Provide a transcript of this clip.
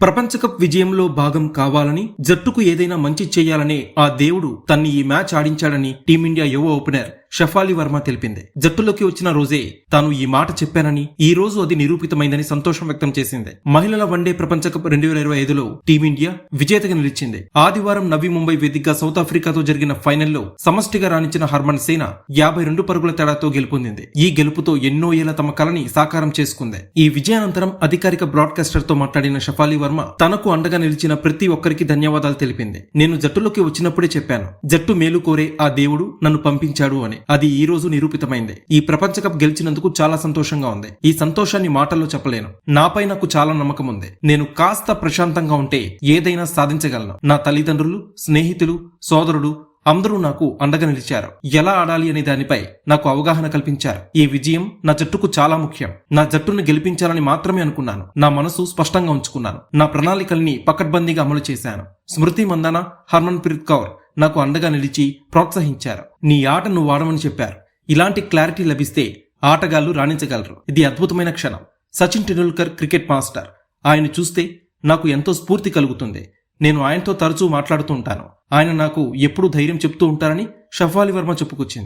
ప్రపంచ కప్ విజయంలో భాగం కావాలని జట్టుకు ఏదైనా మంచి చేయాలనే ఆ దేవుడు తన్ని ఈ మ్యాచ్ ఆడించాడని టీమిండియా యువ ఓపెనర్ షఫాలి వర్మ తెలిపింది. జట్టులోకి వచ్చిన రోజే తాను ఈ మాట చెప్పానని ఈ రోజు అది నిరూపితమైందని సంతోషం వ్యక్తం చేసింది. మహిళల వన్డే ప్రపంచ కప్ రెండు వేల ఇరవై ఐదులో టీమిండియా విజేతగా నిలిచింది. ఆదివారం నవీ ముంబై వేదికగా సౌత్ ఆఫ్రికాతో జరిగిన ఫైనల్లో సమష్టిగా రాణించిన హర్మన్ సేన యాభై రెండు పరుగుల తేడాతో గెలుపొందింది. ఈ గెలుపుతో ఎన్నో ఏళ్ళ తమ కలని సాకారం చేసుకుంది. ఈ విజయానంతరం అధికారిక బ్రాడ్కాస్టర్తో మాట్లాడిన షఫాలి వర్మ తనకు అండగా నిలిచిన ప్రతి ఒక్కరికి ధన్యవాదాలు తెలిపింది. నేను జట్టులోకి వచ్చినప్పుడే చెప్పాను జట్టు మేలు కోరే ఆ దేవుడు నన్ను పంపించాడు అని. అది ఈ రోజు నిరూపితమైంది. ఈ ప్రపంచ కప్ గెలిచినందుకు చాలా సంతోషంగా ఉంది. ఈ సంతోషాన్ని మాటల్లో చెప్పలేను. నాపై నాకు చాలా నమ్మకం ఉంది. నేను కాస్త ప్రశాంతంగా ఉంటే ఏదైనా సాధించగలను. నా తల్లిదండ్రులు స్నేహితులు సోదరుడు అందరూ నాకు అండగా నిలిచారు. ఎలా ఆడాలి అనే దానిపై నాకు అవగాహన కల్పించారు. ఈ విజయం నా జట్టుకు చాలా ముఖ్యం. నా జట్టును గెలిపించాలని మాత్రమే అనుకున్నాను. నా మనసు స్పష్టంగా ఉంచుకున్నాను. నా ప్రణాళికల్ని పకడ్బందీగా అమలు చేశాను. స్మృతి మందన హర్మన్ ప్రీత్ కౌర్. నాకు అండగా నిలిచి ప్రోత్సహించారు. నీ ఆట నువ్వు ఆడమని చెప్పారు. ఇలాంటి క్లారిటీ లభిస్తే ఆటగాళ్ళు రాణించగలరు. ఇది అద్భుతమైన క్షణం. Sachin Tendulkar cricket master. ఆయన చూస్తే నాకు ఎంతో స్ఫూర్తి కలుగుతుంది. నేను ఆయనతో తరచూ మాట్లాడుతూ ఉంటాను. ఆయన నాకు ఎప్పుడూ ధైర్యం చెప్తూ ఉంటారని షఫాలి వర్మ చెప్పుకొచ్చింది.